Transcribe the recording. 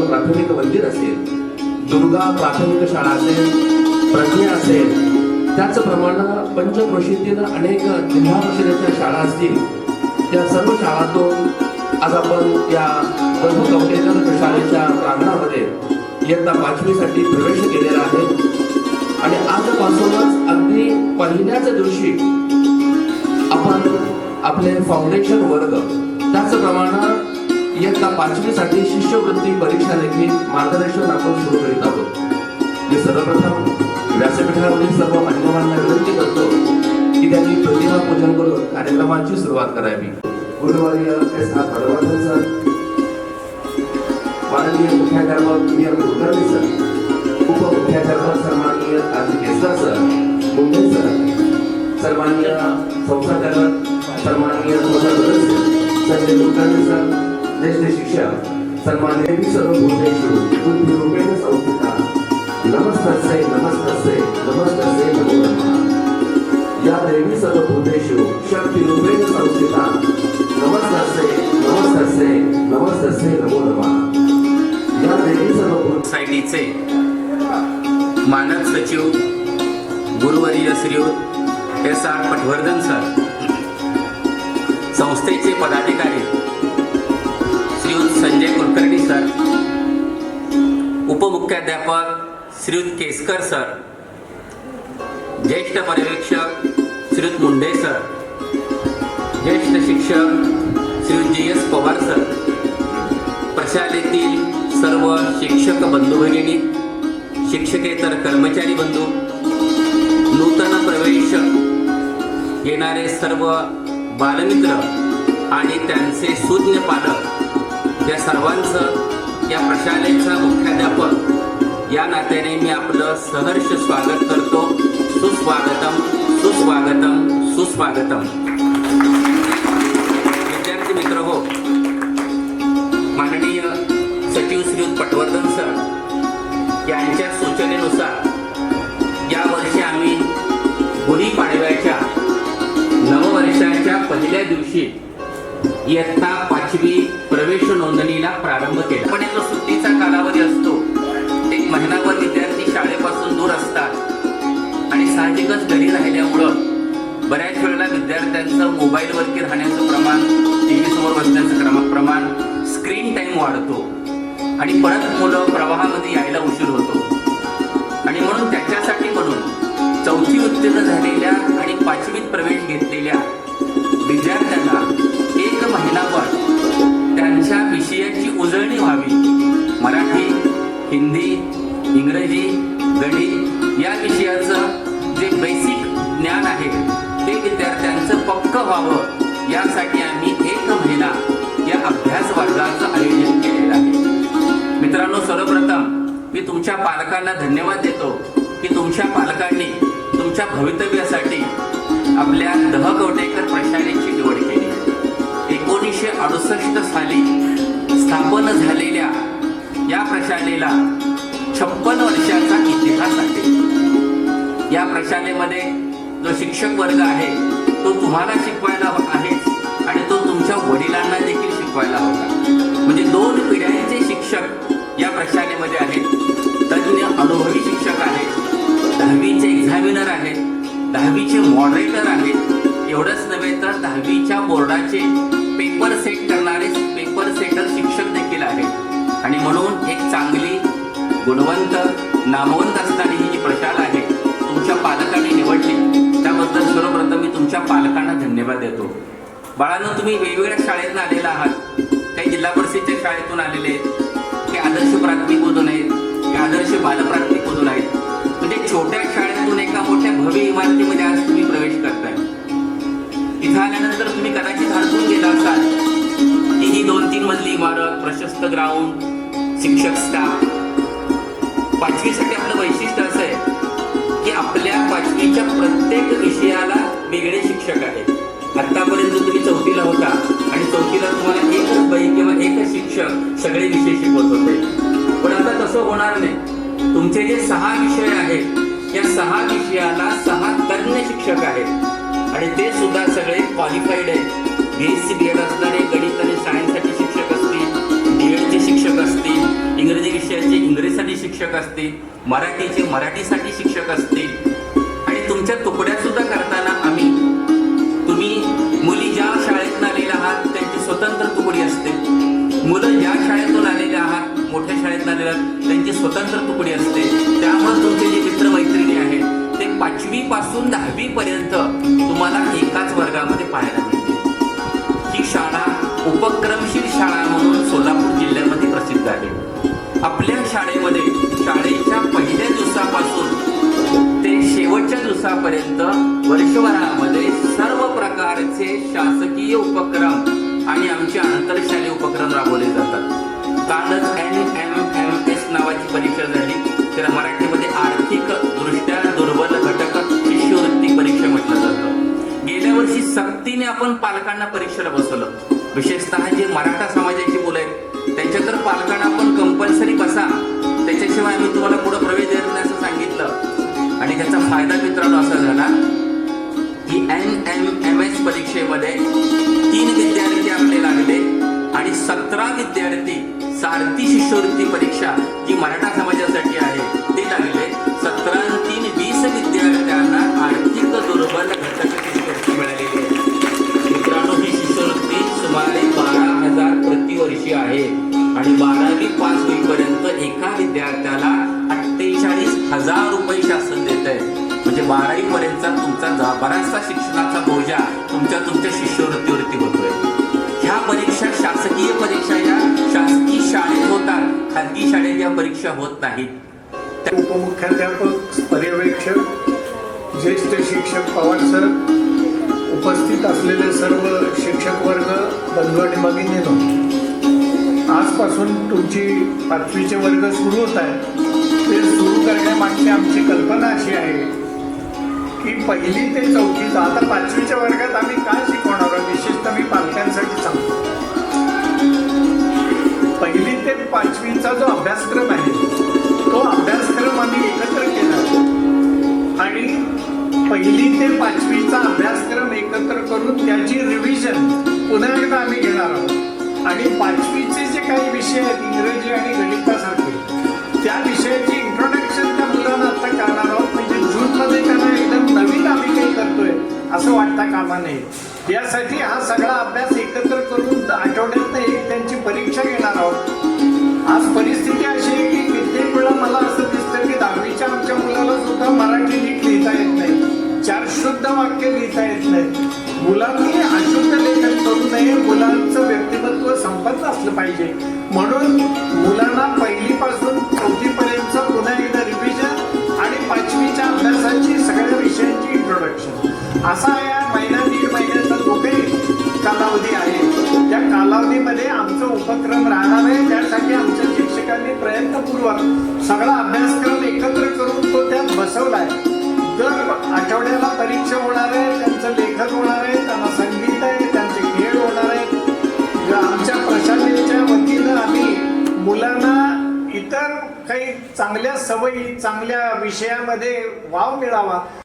आदर्श प्राथमिक मंदिर असेल दुर्गा प्राथमिक शाळा असेल प्रज्ञा असेल त्याचप्रमाणे पंचक्रोशीतील अनेक जिल्हा परिषदेच्या शाळा असतील त्या सर्व शाळांतून आज आपण या वधू कवटेकर शाळेच्या प्रांगणामध्ये इयत्ता पाचवीसाठी प्रवेश केलेला आहे. आणि आजपासूनच अगदी पहिल्याच दिवशी आपण आपले फाउंडेशन वर्ग त्याचप्रमाणे इयत्ता पाचवीसाठी शिष्यवृत्ती परीक्षा देखील मार्गदर्शन आपण सुरू करीत आहोत. मी सर्वप्रथम व्यासपीठावरील सर्व मान्यवांना विनंती करतो की त्यांनी प्रतिमा पूजन करून कार्यक्रमाची सुरुवात करावी. गुरुवारी एस आर पडवर्धन सर माननीय मुख्याध्यापक बी एम कुलकर्णी सर उपमुख्याध्यापक सन्माननीय R Kesra sir Mumbai sir सन्माननीय संस्थाचालक सन्माननीय सर संजय कुलकर्णी सर ज्येष्ठ शिक्षक सन्मान्य सर्व भूतेषु बुद्धिरूपेण संस्थिता. नमस्तस्यै नमस्तस्यै नमस्तस्यै नमो नमः. या देवी सर्व भूतेषु शक्तिरूपेण संस्थिता. नमस्तस्यै नमस्तस्यै नमस्तस्यै नमो नमः. या देवी सर्व भूत सोसायटीचे मानद सचिव गुरुवर्य Shriyut S R Patwardhan sir संस्थेचे पदाधिकारी संजय कुलकर्णी सर उपमुख्याध्यापक श्रीयुत केसकर सर ज्येष्ठ पर्यवेक्षक श्रीयुत मुंडे सर ज्येष्ठ शिक्षक Shriyut G S Pawar sir प्रशालेतील सर्व शिक्षक बंधू भगिनी शिक्षकेतर कर्मचारी बंधू नूतन प्रवेश येणारे सर्व बालमित्र आणि त्यांचे सुज्ञ पालक या मुख्याध्यापक. या नात्याने मी आपलं सहर्ष स्वागत करतो. सुस्वागतम सुस्वागतम सुस्वागतम. विद्यार्थी मित्र हो माननीय सचिव श्री पटवर्धन सर यांच्या सूचनेनुसार यावर्षी आम्ही गुढीपाडव्याच्या नववर्षाच्या पहिल्या दिवशी इयत्ता पाचवी प्रवेश नोंदणीला प्रारंभ केला. पण जो सुट्टीचा कालावधी असतो. एक महिनाभर विद्यार्थी शाळेपासून दूर असतात. आणि साहजिकच घरी राहिल्यामुळं बऱ्याच वेळेला विद्यार्थ्यांचं मोबाईलवरती राहण्याचं प्रमाण टी व्ही समोर बसण्याचं क्रमा प्रमाण स्क्रीन टाईम वाढतो. आणि परत मुलं प्रवाहामध्ये यायला उशीर होतो. आणि म्हणून त्याच्यासाठी म्हणून चौथी उत्तीर्ण झालेल्या हिंदी इंग्रजी गणित या विषयाचं जे बेसिक ज्ञान आहे ते विद्यार्थ्यांचं पक्क व्हावं यासाठी आम्ही एक महिना या अभ्यास वर्गाचं आयोजन केलेलं आहे. मित्रांनो सर्वप्रथम मी तुमच्या पालकांना धन्यवाद देतो की तुमच्या पालकांनी तुमच्या भवितव्यासाठी आपल्या दह कवटेकर प्रशालेची निवड केली. एकोणीसशे अडुसष्ट साली स्थापन झालेल्या या प्रशालेला छप्पन वर्षाचा इतिहास आहे. या प्रशालेमध्ये जो शिक्षक वर्ग आहे तो तुम्हाला शिकवायला आहेच आणि तो तुमच्या वडिलांना देखील शिकवायला होता. म्हणजे दोन पिढ्यांचे शिक्षक या प्रशालेमध्ये आहेत. तज्ज्ञ अनुभवी शिक्षक आहेत दहावीचे एक्झामिनर आहेत दहावीचे मॉडरेटर आहेत. एवढंच नव्हे तर दहावीच्या बोर्डाचे पेपर सेट करणारे पेपर सेटर शिक्षक देखील आहेत. आणि म्हणून एक चांगली गुणवंत नामवंत असणारी ही जी प्रशाला आहे तुमच्या पालकांनी निवडली. त्याबद्दल सर्वप्रथम मी तुमच्या पालकांना धन्यवाद देतो. बाळांना तुम्ही वेगवेगळ्या शाळेतून आलेला आहात. काही जिल्हा परिषदेच्या शाळेतून आलेले आहेत. काही आदर्श प्राथमिकमधून आहेत. काही आदर्श बालप्राथमिक मधून आहेत. म्हणजे छोट्या शाळेतून एका मोठ्या भव्य इमारतीमध्ये आज तुम्ही प्रवेश करताय. इथं आल्यानंतर तुम्ही कदाचित हरकून गेला असाल. की ही दोन तीन मजली इमारत प्रशस्त ग्राउंड शिक्षक स्टाफ पाचवीसाठी आपलं वैशिष्ट्य असं आहे की आपल्या पाचवीच्या प्रत्येक विषयाला वेगळे शिक्षक आहेत. आत्तापर्यंत तुम्ही चौथीला होता आणि चौथीला तुम्हाला एकच बाई किंवा एकच शिक्षक सगळे विषय शिकवत होते. पण आता तसं होणार नाही. तुमचे जे सहा विषय आहेत या सहा विषयाला सहा तज्ज्ञ शिक्षक आहेत. आणि ते सुद्धा सगळे क्वालिफाईड आहेत. B S C B Ed असणारे गणित आणि सायन्ससाठी शिक्षक असतील मराठीचे मराठीसाठी शिक्षक असतील आणि तुमच्या तुकड्या सुद्धा करताना आम्ही तुम्ही मुली ज्या शाळेतून आलेल्या आहात त्यांची स्वतंत्र तुकडी असते. मुलं ज्या शाळेतून आलेले आहात मोठ्या शाळेतून आलेल्या आहात, त्यांची स्वतंत्र तुकडी असते. त्यामुळे तुमचे जे मित्रमैत्रिणी आहेत ते पाचवी पासून दहावी पर्यंत तुम्हाला एकाच वर्गामध्ये पाहायला ही शाळा उपक्रमशील शाळा म्हणून सोलापूर जिल्ह्यामध्ये प्रसिद्ध आहे. आपल्या शाळेमध्ये दिवसापासून ते शेवटच्या दिवसापर्यंत वर्षभरामध्ये सर्व प्रकारचे शासकीय उपक्रम आणि आमचे आंतरशालेय उपक्रम राबवले जातात. कालच एन एम एम एस नावाची परीक्षा झाली. त्याला मराठीमध्ये आर्थिक दृष्ट्या दुर्बल घटक शिष्यवृत्ती परीक्षा म्हटलं जातं. गेल्या वर्षी सक्तीने आपण पालकांना परीक्षेला बसवलं. विशेषतः जे मराठा समाजाची मुलं आहेत त्यांच्या तर पालकांना आपण कंपल्सरी बसा. त्याच्याशिवाय मी तुम्हाला पुढे प्रवेश देत नाही असं सांगितलं. आणि त्याचा फायदा मित्रांनो असा झाला की एन एम एम एस परीक्षेमध्ये तीन विद्यार्थी आपले लागले आणि सतरा विद्यार्थी सारथी शिष्यवृत्ती परीक्षा जी मराठा समाजासाठी आहे ते लागले. सतरा तीन वीस विद्यार्थ्यांना आर्थिक दुर्बल घटक शिष्यवृत्ती मिळालेली आहे. मित्रांनो ही शिष्यवृत्ती सुमारे बारा हजार प्रतिवर्षी आहे. आणि बारावी पास होईपर्यंत एका विद्यार्थ्याला अठ्ठेचाळीस हजार रुपये शासन देत आहे म्हणजे बारावी पर्यंतचा तुमचा जा- बराचसा शिक्षणाचा बोजा तुमच्या तुमच्या शिष्यवृत्तीवरती होतोय. ह्या परीक्षा शासकीय परीक्षा या शासकीय शाळेत होतात. खाजगी शाळेत या परीक्षा होत नाहीत. उपमुख्याध्यापक पर्यवेक्षक ज्येष्ठ शिक्षक पवार सर उपस्थित असलेले सर्व शिक्षक वर्ग बंधू आणि भगिनीनो आजपासून तुमची पाचवीचे वर्ग सुरू होत आहे. ते सुरू करण्यामागची आमची कल्पना अशी आहे की पहिली ते चौथीचं आता पाचवीच्या वर्गात आम्ही काय शिकवणार आहोत? विशेषतः मी पालकांसाठी सांगतो. पहिली ते पाचवीचा जो अभ्यासक्रम आहे तो अभ्यासक्रम आम्ही एकत्र केला. आणि पहिली ते पाचवीचा अभ्यासक्रम एकत्र करून त्याची रिव्हिजन पुन्हा एकदा आम्ही घेणार आहोत. आणि पाचवीचे जे काही विषय आहेत इंग्रजी आणि गणितासारखे त्या विषयाची इंट्रोडक्शन त्या मुलांना आता करणार आहोत. म्हणजे जूनमध्ये त्यांना एकदम नवीन आम्ही काही करतोय असं वाटता कामा नये यासाठी हा सगळा अभ्यास एकत्र करून आठवड्यात एक त्यांची परीक्षा घेणार आहोत. आज परिस्थिती अशी आहे की कित्येक वेळा मला असं दिसतं की दहावीच्या आमच्या मुलाला सुद्धा मराठी नीट लिहिता येत नाही. चार शुद्ध वाक्य लिहिता येत नाही. मुलांनी अशुद्ध लेखन करू नये मुलांचं व्यक्तिमत्व असलं पाहिजे. म्हणून मुलांना पहिलीपासून चौथीपर्यंत पुन्हा एकदा रिव्हिजन आणि पाचवीच्या अभ्यासाची सगळ्या विषयांची इंट्रोडक्शन असा या महिना दीड महिन्याचा जो काही कालावधी आहे त्या कालावधीमध्ये आमचं उपक्रम राहणार आहे. त्यासाठी आमच्या शिक्षकांनी प्रयत्नपूर्वक सगळा अभ्यासक्रम एकत्र करून तो त्यात बसवलाय. दर आठवड्याला परीक्षा होणार आहे त्यांचं लेखन होणार चांगल्या सवयी चांगल्या विषयामध्ये वाव मिळावा.